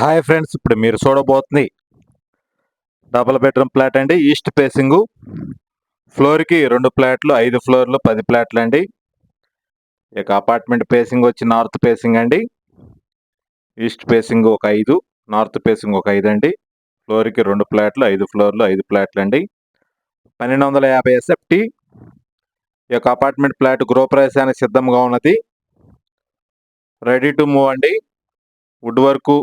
Hi friends ఇప్పుడు మీరు చూడబోతుంది డబుల్ బెడ్రూమ్ ఫ్లాట్ అండి. East facing. ఫ్లోర్కి రెండు ఫ్లాట్లు ఐదు ఫ్లోర్లు పది ఫ్లాట్లు అండి ఇక అపార్ట్మెంట్ ఫేసింగ్ వచ్చి నార్త్ ఫేసింగ్ అండి. ఈస్ట్ ఫేసింగ్ ఒక ఐదు నార్త్ ఫేసింగ్ ఒక ఐదు అండి ఫ్లోర్కి రెండు ఫ్లాట్లు ఐదు ఫ్లోర్లు ఐదు ఫ్లాట్లు అండి పన్నెండు వందల యాభై ఎస్ఎఫ్టీ. ఈ యొక్క అపార్ట్మెంట్ ఫ్లాట్ గృహప్రవేశానికి సిద్ధంగా ఉన్నది. రెడీ టు మూవ్ అండి. వుడ్ వర్కు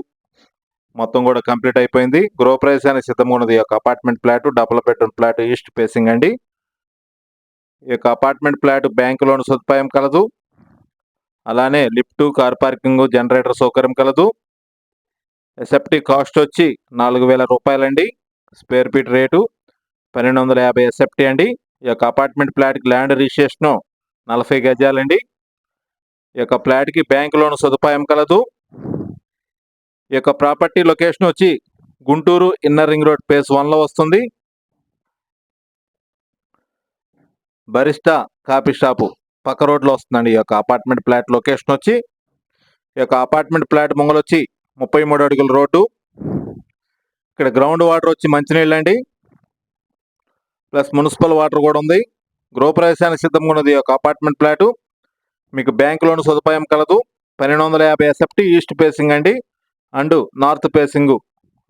మొత్తం కూడా కంప్లీట్ అయిపోయింది. గృహప్రవేశానికి సిద్ధంగా ఉన్నది. ఈ యొక్క apartment flat double bedroom flat east facing అండి. ఈ యొక్క అపార్ట్మెంట్ ఫ్లాట్ బ్యాంక్ లోన్ సదుపాయం కలదు. అలానే లిఫ్ట్ కార్ పార్కింగ్ జనరేటర్ సౌకర్యం కలదు. ఎస్ఎఫ్టీ కాస్ట్ వచ్చి నాలుగు వేల రూపాయలండి. స్క్వేర్ ఫీట్ రేటు పన్నెండు వందల యాభై ఎస్ఎఫ్టీ అండి. ఈ యొక్క అపార్ట్మెంట్ ఫ్లాట్కి ల్యాండ్ రిజిస్ట్రేషను నలభై గజాలండి. ఈ యొక్క ఫ్లాట్కి బ్యాంక్ లోన్ సదుపాయం కలదు. ఈ యొక్క ప్రాపర్టీ లొకేషన్ వచ్చి Guntur inner ring road phase వన్లో వస్తుంది. బరిస్టా కాఫీ షాపు పక్క రోడ్లో వస్తుందండి ఈ యొక్క అపార్ట్మెంట్ ఫ్లాట్ లొకేషన్ వచ్చి. ఈ యొక్క అపార్ట్మెంట్ ఫ్లాట్ ముంగలు వచ్చి ముప్పై మూడు అడుగుల రోడ్డు. ఇక్కడ గ్రౌండ్ వాటర్ వచ్చి మంచినీళ్ళు అండి ప్లస్ మున్సిపల్ వాటర్ కూడా ఉంది. గృహప్రవేశానికి సిద్ధంగా ఉన్నది ఈ యొక్క అపార్ట్మెంట్ ఫ్లాటు. మీకు బ్యాంక్ లోన్ సదుపాయం కలదు. పన్నెండు వందల యాభై ఎస్ఎఫ్టీ ఈస్ట్ ఫేసింగ్ అండి. అండ్ నార్త్ పేసింగ్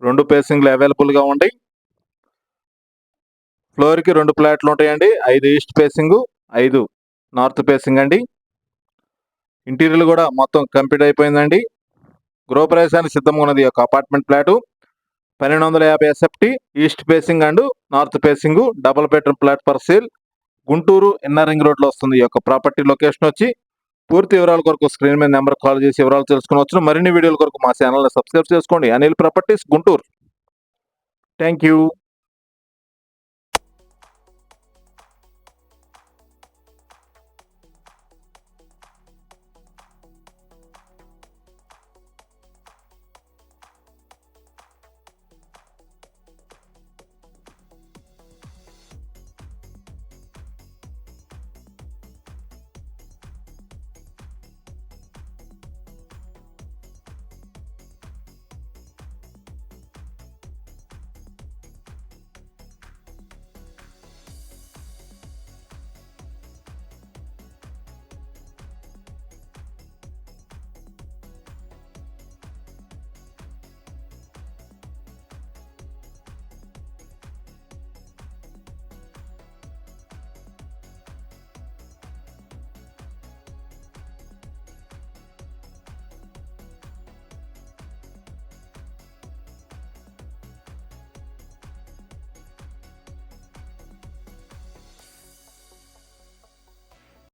రెండు పేసింగ్లు అవైలబుల్గా ఉండి. ఫ్లోర్కి రెండు ఫ్లాట్లు ఉంటాయండి ఐదు ఈస్ట్ పేసింగ్ ఐదు నార్త్ పేసింగ్ అండి. ఇంటీరియర్ కూడా మొత్తం కంప్లీట్ అయిపోయిందండి. గృహప్రవేశానికి సిద్ధంగా ఉన్నది ఒక యొక్క అపార్ట్మెంట్ ఫ్లాటు. పన్నెండు వందల యాభై SFT east facing and north facing double bedroom flat for sale. Guntur inner ring రోడ్లో వస్తుంది ఈ యొక్క ప్రాపర్టీ లొకేషన్ వచ్చి. పూర్తి వివరాల కొరకు స్క్రీన్ మీద నెంబర్ కాల్ చేసి వివరాలు తెలుసుకోవచ్చు మరిన్ని వీడియోల కొరకు మా ఛానల్ని సబ్స్క్రైబ్ చేసుకోండి. Anil properties Guntur. Thank you